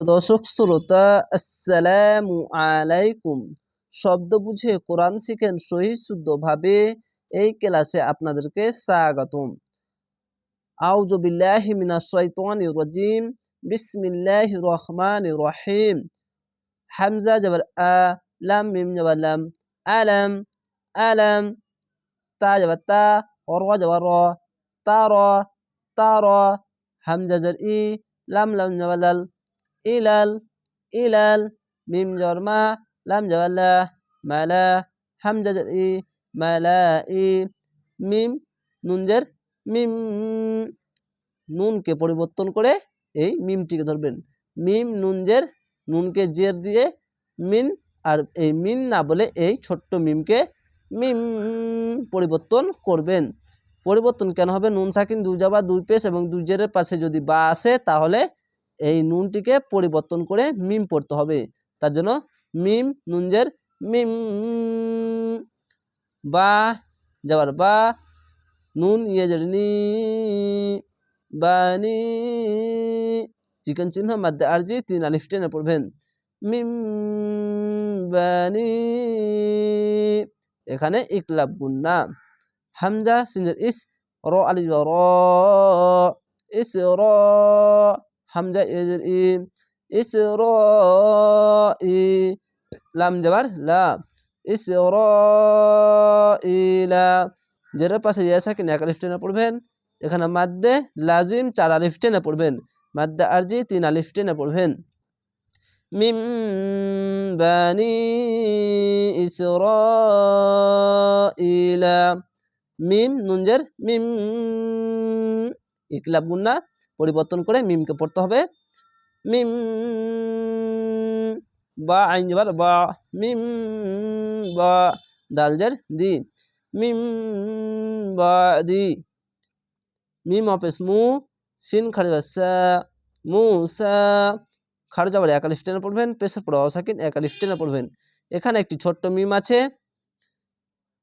দর্শক শ্রোতা, আসসালামু আলাইকুম। শব্দ বুঝে কোরআন শিখেন সহি শুদ্ধভাবে এই ক্লাসে আপনাদেরকে স্বাগতম। আউযু বিল্লাহি মিনাশ শাইতানির রাজিম। বিসমিল্লাহির রহমানির রহিম। হামজা জবর আ, লাম, মিম জবর লাম আলাম আলাম তা জবর তা র জবর র তারা তারা হামজা জবর ই, লাম লাম জবর লাল। ইলাল ইলাল, মিম জবর মা, লাম জবর লা মালা হামজা ই মালা ই, মিম নুনজের মিম, নুনকে পরিবর্তন করে এই মিমটিকে ধরবেন। মিম নুনজের নুনকে জের দিয়ে মিন, আর এই মিন না বলে এই ছোট্ট মিমকে মিম পরিবর্তন করবেন। পরিবর্তন কেন হবে? নুন, সাকিন, দুই জাবা, দুই পেশ এবং দুই জেরের পাশে যদি বা আসে, তাহলে এই নুনটিকে পরিবর্তন করে মিম পড়তে হবে। তার জন্য মিম, নুনজের মিম। বা, যাবার বা, নুন, ইয়েজের নি বানি চিকেন চিহ্ন, মাদ্দে আরজি, তিন আলিফ টেনে পড়বেন। মিম বানি এখানে ইকলাব গুন্না হামজা সিনের ইস, র, আলিফ র, ইস, র। হামজা ই ইস র ই লাম যাবার লা ইস র ইলা জেরের পাশে ইয়াসাকিন এক আলিফ টেনে পড়বেন এখানে মাদ্দে লাজিম চার আলিফ টেনে পড়বেন মাদ্দে আরজি তিন আলিফ টেনে পড়বেন মিম বানি ইসরাইলা মিম নুনজের মিম ইকলাব গুন্না পরিবর্তন করে মিমকে পড়তে হবে। মিম বা আইন বা। মিম বা দালজের দি। মিম বা দি। মিম অপেস মু সিন খাড়ি সা। মুসা খাড়ি যাবার একালিফ টেনে পড়বেন পেশের পরে অসাকিন একালিফ টেনে পড়বেন। এখানে একটি ছোট্ট মিম আছে।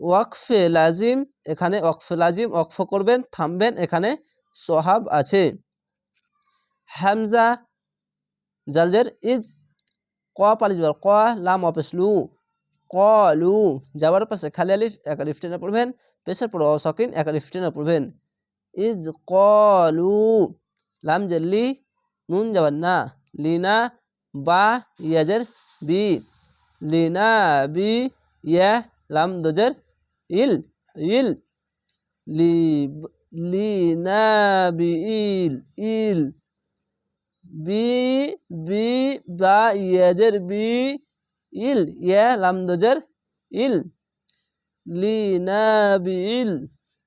ওয়াকফে লাজিম, এখানে ওয়াকফে লাজিম, ওয়াকফ করবেন, থামবেন, এখানে সোহাব আছে। হামজা জালজের ইজ ক পালি যাবার ক লাম অপেস লু ক লু যাবার পাশে খালি আলিফ এক আলিফ পড়বেন পেশের পর অসকিন এক আলিফ পড়বেন ইজ ক লু লাম জেল্লি নুন যাবার না লিনা বা ইয়াজের বি লিনা বি ইয়া লাম দোজের ইল ইল লি লিনা বি ইল ইল বি বি, বা, ইয়াজের বি, ইল, ইয়া লাম দোজের ইল। লিনা বি ইল।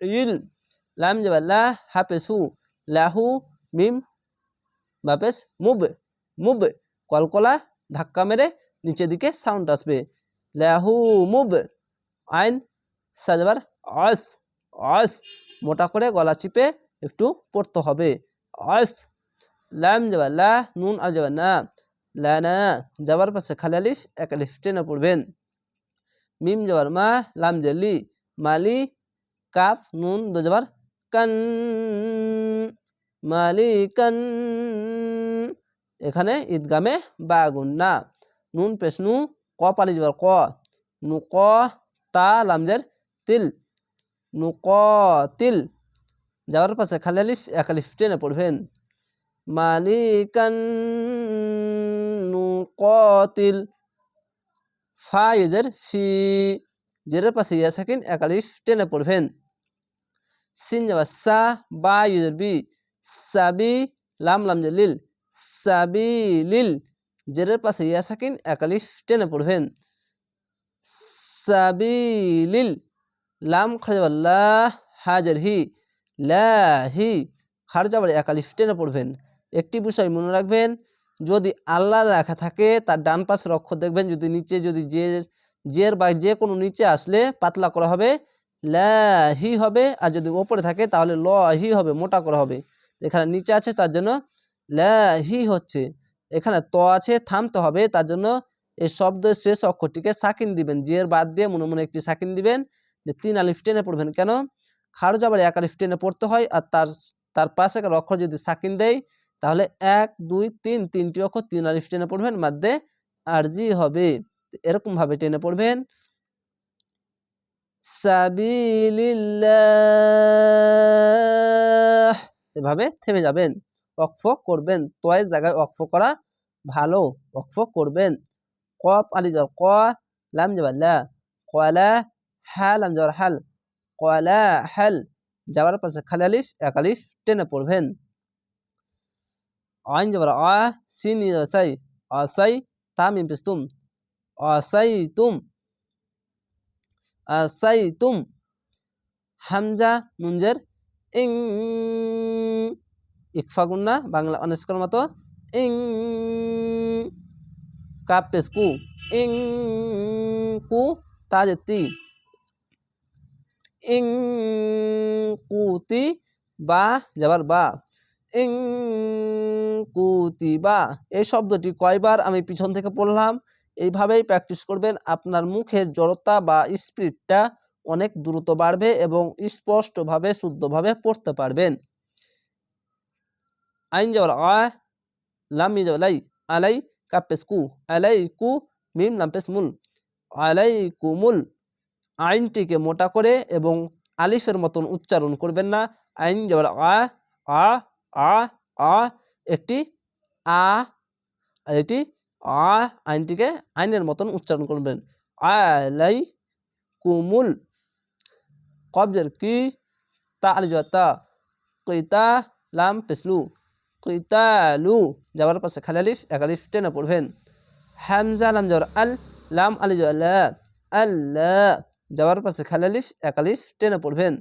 ইল লাম যাবার লা, হাফেসু, লাহু, মিম, বাপেস, মুব মুব। কলকলা, ধাক্কা মেরে নিচের দিকে সাউন্ড আসবে। লাহু, মুব। আইন, সাজবার অস অস মোটা করে গলা চিপে একটু পড়তে হবে। অস লাম যাবার লা নুন আর যাবার না লানা যাবার পাশে খালি আলিফ এক আলিফ টেনে পড়বেন মিম যাবার মা লাম জালি মালি কাফ নুন দো যাবার কান মালিকান এখানে ঈদগামে বাগুন না নুন পেশ নু ক পালি যাবার ক নু ক তা লামজের তিল নু ক তিল যাওয়ার পাশে খালি এক আলিফ টেনে পড়বেন মালিকান নু ক তিল ফা ইউজের ফি জেরের পাশে ইয়া সাকিন, এক আলিফ, টেনে পড়বেন। সিন যাবার সা, বা ইউজের বি, সাবি, লাম লাম যে লিল, সাবি লিল, জেরের পাশে ইয়া সাকিন একালিফ টেনে পড়বেন। সাবি লিল, লাম খারজাবার লা, হাজার হি, লা, হি খারজাবার একালিফ টেনে পড়বেন। একটি বিষয় মনে রাখবেন, যদি আল্লাহ লেখা থাকে, তার ডান পাশের অক্ষর দেখবেন, যদি নিচে, যদি যে, জের বা যে কোনো নিচে আসলে পাতলা করা হবে হি হবে, আর যদি ওপরে থাকে, তাহলে ল হি হবে, মোটা করা হবে। এখানে নিচে আছে, তার জন্য হি হচ্ছে। এখানে ত আছে, থামতে হবে, তার জন্য এই শব্দের শেষ অক্ষরটিকে সাকিন দিবেন। জের বাদ দিয়ে মনে মনে একটি সাকিন দিবেন, যে তিন আলিফ টেনে পড়বেন। কেন? খারজ আবার এক আলিফ টেনে পড়তে হয়, আর তার তার পাশে অক্ষর যদি সাকিন দেয় তাহলে এক, দুই, তিন, তিনটি অক্ষর তিন আলিফ টেনে পড়বেন, মাধ্যে আরজি হবে। এরকম ভাবে টেনে পড়বেন। এভাবে থেমে যাবেন। অক্ফ করবেন। তয়ের জায়গায় অক্ফ করা ভালো। অক্ফ করবেন। কফ আলিফ জবর ক, লাম জবর লা। কলা হা লাম জবর হাল। কলা হাল। যাওয়ার পাশে খালি আলিফ, এক আলিফ টেনে পড়বেন। আইন জবর আ সিন সাই আসাই তাম ইমপিস্তুম আসাই তুম আসাই তুম হামজা নুনজের ইং ইকফা গুন্না বাংলা অনেস্কর মতো ইং কাপ পেস কু ইং কু তাজেতি ইং কুতি বা যাবার বা ইং কুতিবা। এই শব্দটি কয়বার আমি পিছন থেকে পড়লাম? এইভাবেই প্র্যাকটিস করবেন। আপনার মুখের জড়তা বা স্পিডটা অনেক দ্রুত বাড়বে এবং স্পষ্টভাবে, শুদ্ধভাবে পড়তে পারবেন। আইন যাওয়ার আ, লাম লাই, আলাই কাপেস কু, আলাই, কু, মিম লাম্পেস মুল আলাই কুমুল আইনটিকে মোটা করে এবং আলিফের মতন উচ্চারণ করবেন না। আইন যাওয়ার আ আ আ আ একটি, আ, এটি আ আইনটিকে আইনের মতন উচ্চারণ করবেন। আলাই কুমুল কবজের কি? তা আলিজা কৈতা লাম পেসলু কৈতালু। যাওয়ার পাশে খালি আলিফ, এক আলিফ টেনে পড়বেন। হ্যামজা লাম যাওয়ার আল, লাম আলিজ আল্লাহ আল্লাহ যাওয়ার পাশে খালি আলিফ, এক আলিফ টেনে পড়বেন।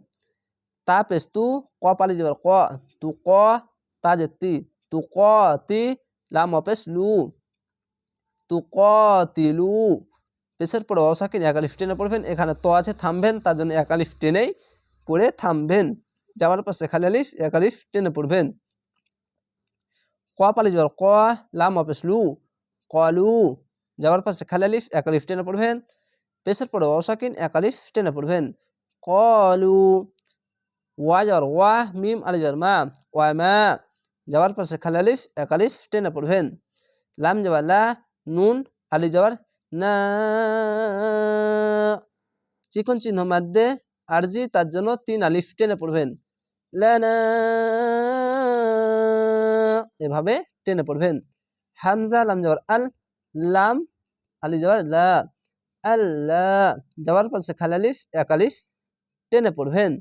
তা পেস তু ক পালি যাবার ক, তু ক তা যেতি তু ক তি লাম অপেস লু তু ক তি লু। পেশের পরে অসাকিন একালিফ টেনে পড়বেন, এখানে তো আছে, থামবেন, তার জন্য একালিফ টেনেই পড়ে থামবেন। যাওয়ার পাশে খালি আলিফ একালিফ টেনে পড়বেন। ক পালি যাবার ক, লাম অপেস লু। কলু যাওয়ার পাশে খালি আলিফ একালিফ টেনে পড়বেন। পেশের পরে অসাকিন একালিফ টেনে পড়বেন। কলু ওয়া যাওয়ার ওয়া মিম আলি যাওয়ার মা ওয়া মা যাওয়ার পাশে খালি আলিফ একালিফ টেনে পড়বেন লাম যাবার লা নুন আলি যাওয়ার না চিকন চিহ্ন মাধ্যে আরজি তার জন্য তিন আলিফ টেনে পড়বেন এভাবে টেনে পড়বেন হামজা লাম যাওয়ার আল লাম আলি যাওয়ার লা আল্লাহ যাওয়ার পাশে খালি আলিফ এক আলিফ টেনে পড়বেন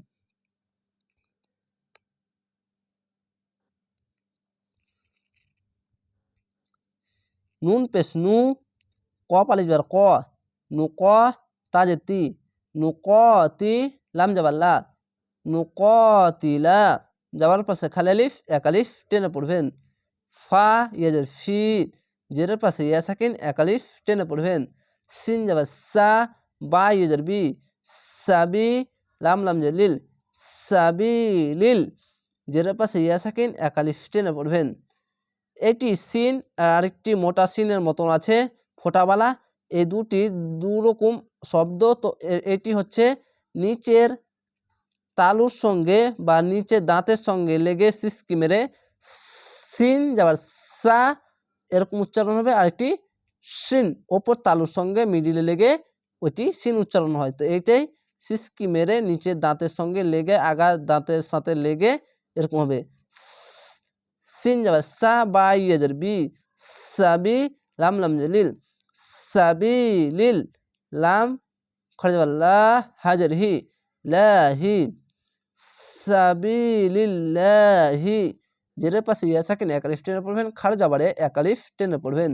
নুন পেশ নু, ক পালিশ বার ক, নু ক তাজে তি, নু ক তি লাম যাবাল্লা নু ক তিলা যাবার পাশে খালি আলিফ, এক টেনে পড়বেন। ফা ইয়াজের ফি জেরের পাশে ইয়া সাকিন, এক আলিফ টেনে পড়বেন। সিন যাবার সা, বা ইউজার বি, সাবি, লাম লাম লিল, সাবি, লিল জেরের পাশে ইয়া সাকিন, এক আলিফ টেনে পড়বেন। এটি সিন, আরেকটি মোটা সিনের মতন আছে, ফোটাবালা। এই দুটি দুরকম শব্দ, তো এটি হচ্ছে নিচের তালুর সঙ্গে বা নিচের দাঁতের সঙ্গে লেগে সিসকি মেরে। সিন যাবার সা, এরকম উচ্চারণ হবে। আর আরেকটি সিন, ওপর তালুর সঙ্গে মিডিলে লেগে ওইটি সিন উচ্চারণ হয়। তো এইটাই সিসকি মেরে নিচের দাঁতের সঙ্গে লেগে, আগা দাঁতের সাথে লেগে এরকম হবে। সিন যাবে সা বা ইয়াজার বি সাবি লাম লাম লিল সাবি লিল লাম খড় যাবে লা হাজার হি লাহি সাবিলিল্লাহি পাশে ইয়া সাকিন একালিফ টেনে পড়বেন খাড় যাবারে একালিফ টেনে পড়বেন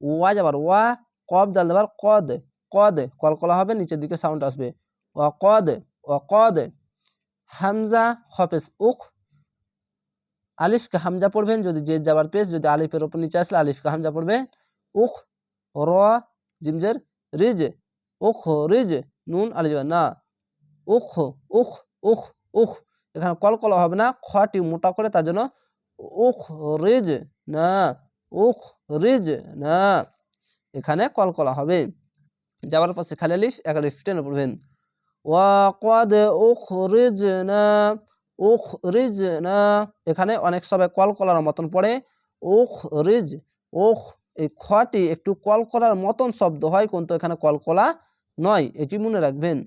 ওয়া যাবার ওয়া কব দাল দেবার কদ কদ কলকলা হবে নিচের দিকে সাউন্ড আসবে ও কদ ও কদ হামজা হফেস উখ আলিফকে হামজা পড়বেন, যদি জেদ যাবার পেস যদি আলিফের ওপর নিচে আসলে আলিফকে হামজা পড়বে উখ, র, জিমজের, রিজ, উখ, রিজ, নুন আলি যাবে না। উখ উখ উখ উখ। এখানে কলকলা হবে না, খটি মোটা করে তার জন্য উখ, রিজ, না। উখ, রিজ, না। এখানে কলকলা হবে। যাবার পাশে খালি আলিফ, এক আলিফ টেনে পড়বেন। ওয়াকদ উখরিজনা উখ রিজ না এখানে অনেক সবাই কল কলার মতন পড়ে। উখ রিজ উখ, এই খটি একটু কল করার মতন শব্দ হয়, কিন্তু এখানে কলকলা নয়, এটি মনে রাখবেন।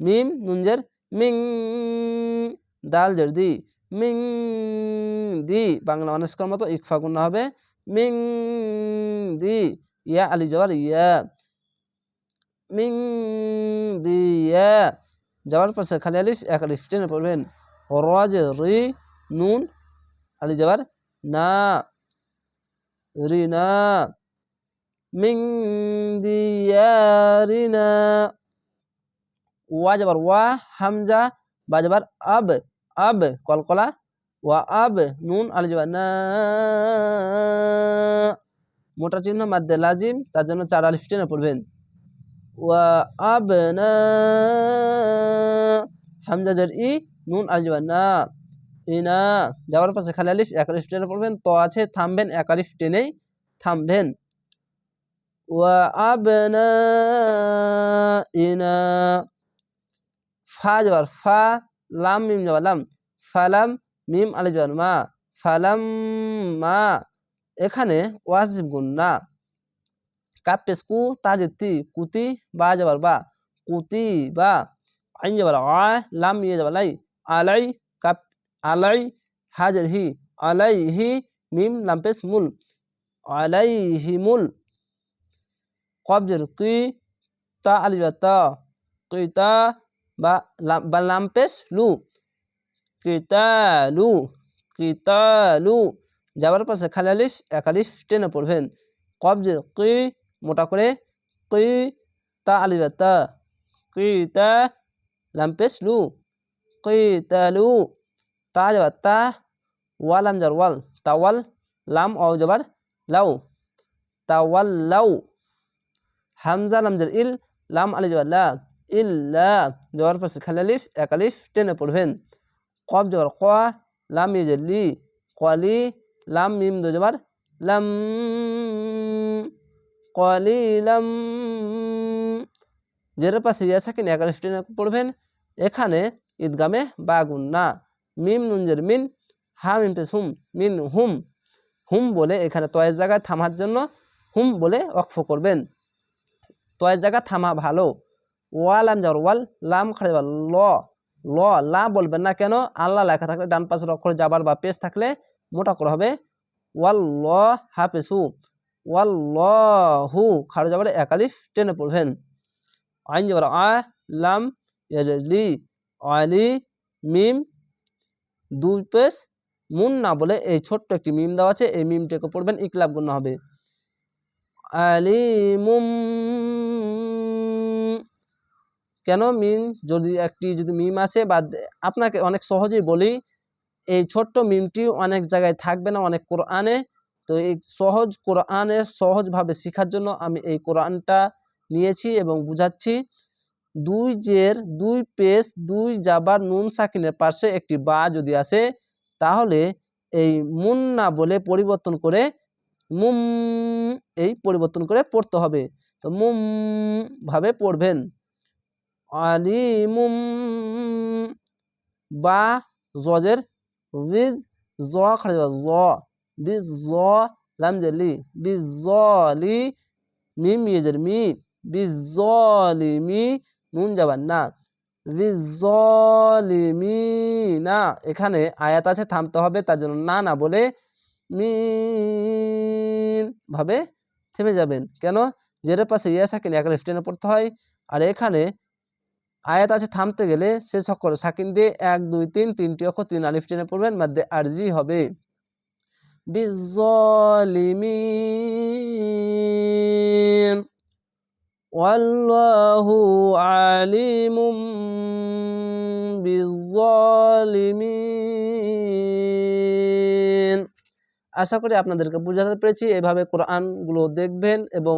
মিম, নুনজের, মিং, দাল জের দি, মিং, দি, বাংলা অনেস্কার মতো ইকফা গুণা হবে। মিং, দি, ইয়া, আলি জবার ইয়া। মিং, দি, ইয়া। যাওয়ার পাশে খালি আলিফ এক আলিফ টেনে পড়বেন। রজে রি নুন, আলি যাবার না। রিনা মিং দিয়ারিনা। ওয়া যাবার ওয়া, হামজা, বা যাবার আব আব, কলকলা, ওয়া আব, নুন, আলি যাবার না। মোটা চিহ্ন, মাদ্দে লাজিম, তার জন্য চার আলিফ টেনে পড়বেন। ওয়া আব না হামজা জের ই নুন যাবার না। ইনা যাওয়ার পাশে খালি আলিফ, এক আলিফ টেনে পড়বেন। তো আছে, থামবেন, এক আলিফ থামবেন। ওয়া আবনা ইনা ফা যাবার ফা, লাম, মিম যাবার লাম। ফালাম, মিম, আলি যাবার মা, ফালাম, মা। এখানে ওয়াজিব গুন্না কাপেস কু তাজেতি কুতি বা যাবার বা কুতি বা আইন যাবার আ লাম ইয়ে যাবার লাই আলাই কাপ আলাই হাজার হি আলাইহি মিম লাম্পেস মুল আলাইহিমুল কবজের কি তা আলিবা তা কিতা বা বা লাম্পেস লু কিতালু কিতালু যাবার পাশে খালি আলিফ এক টেনে পড়বেন কবজের কি মোটা করে কি তা আলিবা তা কিতা লাম্পেস লু কিতালু তা যাবার তা ওয়াল আম যার ওয়াল তাওয়াল লাম অ যাবার লাউ তাওয়াল লাউ, হামজা লামজার ইল, লাম আলি যাবার লা ইল্লা যাওয়ার পাশে খালি আলিফ, এক আলিফ, টেনে পড়বেন কব যাবার ক, লাম ইয়ে লি কলি লাম মিম দো লাম কলি লাম জের পাশে ইয়া সাকিন টেনে পড়বেন, এখানে ঈদগামে বাগুন না। মিম নুনজের মিন হা মিম হুম মিন হুম। হুম বলে এখানে তয়ের জায়গায় থামার জন্য হুম বলে অক্ফ করবেন। তয়ের জায়গা থামা ভালো। ওয়াল আম যাওয়ার ওয়াল লাম খাড়ে ল। ল, লা বলবেন না কেন? আল্লাহ লেখা থাকলে ডান পাশের অক্ষরে যাবার বা পেস থাকলে মোটা করে হবে। ওয়াল ল হা পেসু ওয়াল ল হু খাড়ে যাবার একালিফ টেনে পড়বেন। আইন যাবার আ, লাম লি আলি, মিম, দুই পেস মুন না বলে এই ছোট্ট একটি মিম দেওয়া আছে, এই মিমটাকে পড়বেন, ইকলাব গুণ হবে। আলিমুম, কেন মিম, যদি একটি, যদি মিম আছে বা আপনাকে অনেক সহজেই বলি, এই ছোট্ট মিমটি অনেক জায়গায় থাকবে না, অনেক কোরআনে তো এই সহজ কোরআনে সহজভাবে শেখার জন্য আমি এই কোরআনটা নিয়েছি এবং বুঝাচ্ছি। দুই জের, দুই পেস দুই জাবার নুন সাকিনের পাশে একটি বা যদি আসে, তাহলে এই মুন না বলে পরিবর্তন করে মুম এই পরিবর্তন করে পড়তে হবে। তো মুম ভাবে পড়বেন। আলিমুম বা জজের বিজ জ খাড়ে জ। বিজ জ লাম জেলি বিজ মিম ইয়েজের মি বিজ জলিমি নুন যাবার না না এখানে আয়াত আছে, থামতে হবে, তার জন্য না না বলে মিন ভাবে থেমে যাবেন। কেন? জেরের পাশে ইয়া সাকিন এক টেনে পড়তে হয়। আর এখানে আয়াত আছে, থামতে গেলে সে সকল সাকিন দিয়ে এক, দুই, তিন, তিনটি অক্ষর, তিন আলিফ টেনে পড়বেন, মধ্যে আরজি হবে। বিজলিমিন والله عليم بالظالمين আশা করি আপনাদেরকে বোঝাতে পেরেছি এভাবে কোরআনগুলো দেখবেন এবং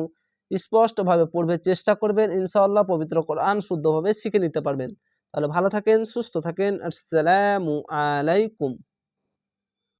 স্পষ্টভাবে পড়বে চেষ্টা করবেন ইনশাআল্লাহ পবিত্র কোরআন শুদ্ধভাবে শিখে নিতে পারবেন তাহলে ভালো থাকেন সুস্থ থাকেন আসসালামু আলাইকুম